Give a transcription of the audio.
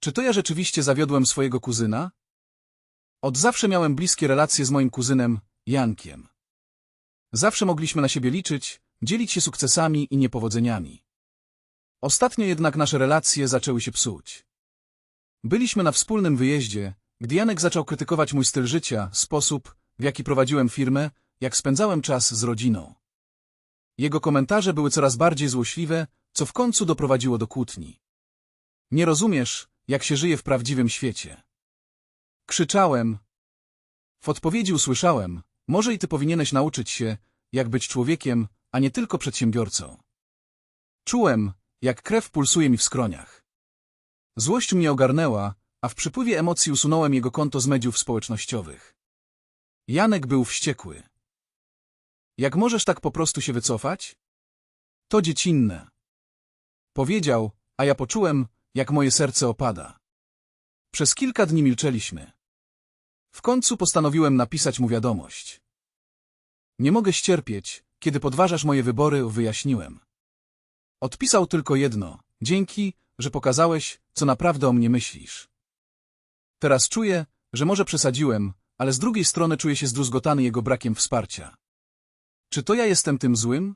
Czy to ja rzeczywiście zawiodłem swojego kuzyna? Od zawsze miałem bliskie relacje z moim kuzynem, Jankiem. Zawsze mogliśmy na siebie liczyć, dzielić się sukcesami i niepowodzeniami. Ostatnio jednak nasze relacje zaczęły się psuć. Byliśmy na wspólnym wyjeździe, gdy Janek zaczął krytykować mój styl życia, sposób, w jaki prowadziłem firmę, jak spędzałem czas z rodziną. Jego komentarze były coraz bardziej złośliwe, co w końcu doprowadziło do kłótni. Nie rozumiesz, jak się żyje w prawdziwym świecie. Krzyczałem. W odpowiedzi usłyszałem, może i ty powinieneś nauczyć się, jak być człowiekiem, a nie tylko przedsiębiorcą. Czułem, jak krew pulsuje mi w skroniach. Złość mnie ogarnęła, a w przypływie emocji usunąłem jego konto z mediów społecznościowych. Janek był wściekły. Jak możesz tak po prostu się wycofać? To dziecinne. Powiedział, a ja poczułem, jak moje serce opada. Przez kilka dni milczeliśmy. W końcu postanowiłem napisać mu wiadomość. Nie mogę ścierpieć, kiedy podważasz moje wybory, wyjaśniłem. Odpisał tylko jedno. Dzięki, że pokazałeś, co naprawdę o mnie myślisz. Teraz czuję, że może przesadziłem, ale z drugiej strony czuję się zdruzgotany jego brakiem wsparcia. Czy to ja jestem tym złym?